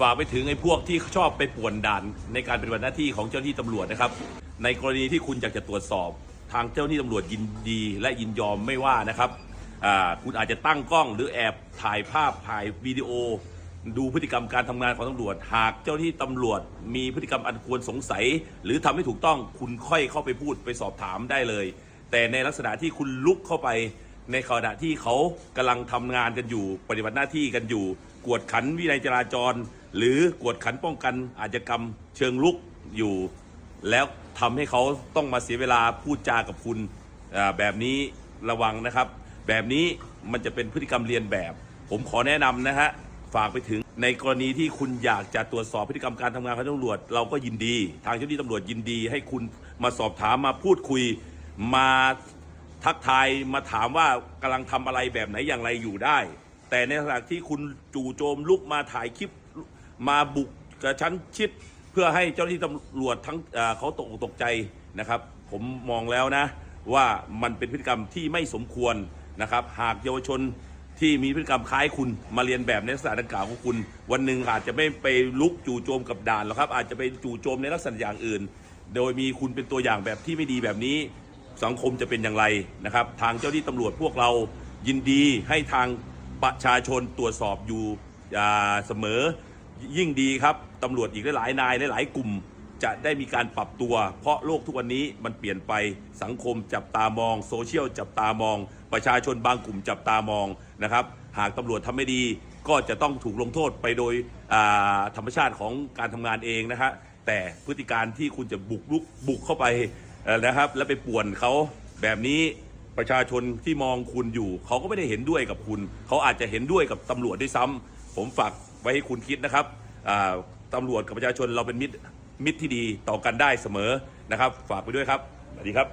ฝากไปถึงไอ้พวกที่ชอบไปป่วนด่านในการปฏิบัติหน้าที่ของเจ้าหน้าที่ตำรวจนะครับ ในกรณีที่คุณอยากจะตรวจสอบ ทางเจ้าหน้าที่ตำรวจยินดีและยินยอมไม่ว่านะครับคุณอาจจะตั้งกล้องหรือแอบถ่ายภาพถ่ายวิดีโอ ดูพฤติกรรมการทำงานของตำรวจ หากเจ้าหน้าที่ตำรวจ มีพฤติกรรมอันควรสงสัย หรือทำไม่ถูกต้องคุณค่อยเข้าไปพูดไปสอบถามได้เลย แต่ในลักษณะที่คุณลุกเข้าไป ในขณะที่เขากำลังทำงานกันอยู่ ปฏิบัติหน้าที่กันอยู่ กวดขันวินัยจราจร หรือกวดขันป้องกันอาชญากรรมเชิงลุกอยู่ แล้วทำให้เขาต้องมาเสียเวลาพูดจากับคุณแบบนี้ระวังนะครับ แบบนี้มันจะเป็นพฤติกรรมเรียนแบบ ผมขอแนะนำนะฮะฝากไปถึงในกรณีที่คุณอยากจะตรวจสอบพฤติกรรมการทำงานของตำรวจ เราก็ยินดี ทางเจ้าหน้าที่ตำรวจยินดี ให้คุณมาสอบถามมาพูดคุยมา ทักทายมาถามว่ากำลังทำอะไรแบบไหนอย่างไรอยู่ได้ แต่ในขณะที่คุณจู่โจมลุกมาถ่ายคลิปมาบุกกระชั้นชิด เพื่อให้เจ้าหน้าที่ตำรวจทั้งเขาตกอกตกใจนะครับ ผมมองแล้วนะว่ามันเป็นพฤติกรรมที่ไม่สมควรนะครับ หากเยาวชนที่มีพฤติกรรมคล้ายคุณมาเรียนแบบในลักษณะดังกล่าวของคุณ วันหนึ่งอาจจะไม่ไปลุกจู่โจมกับด่านหรอกครับ อาจจะไปจู่โจมในลักษณะอย่างอื่น โดยมีคุณเป็นตัวอย่างแบบที่ไม่ดีแบบนี้ สังคมจะเป็นอย่างไรนะครับ ทางเจ้าหน้าที่ตำรวจพวกเรายินดีให้ทางประชาชนตรวจสอบอยู่อ่าเสมอยิ่งดีครับตำรวจอีกหลายนายหลายกลุ่ม จะได้มีการปรับตัว เพราะโลกทุกวันนี้มันเปลี่ยนไปสังคมจับตามองโซเชียลจับตามอง ประชาชนบางกลุ่มจับตามองนะครับ หากตำรวจทำไม่ดีก็จะต้องถูกลงโทษไปโดยธรรมชาติของการทำงานเองนะฮะแต่พฤติการที่คุณจะบุกรุกบุกเข้าไป นะครับ แล้วไปป่วนเขาแบบนี้ประชาชนที่มองคุณอยู่ เขาก็ไม่ได้เห็นด้วยกับคุณ เขาอาจจะเห็นด้วยกับตำรวจด้วยซ้ำผมฝากไว้ให้คุณคิดนะครับตำตำรวจกับประชาชนเราเป็นมิตรมิตรที่ดีต่อกันได้เสมอนะครับ ฝากไปด้วยครับสวัสดีครับ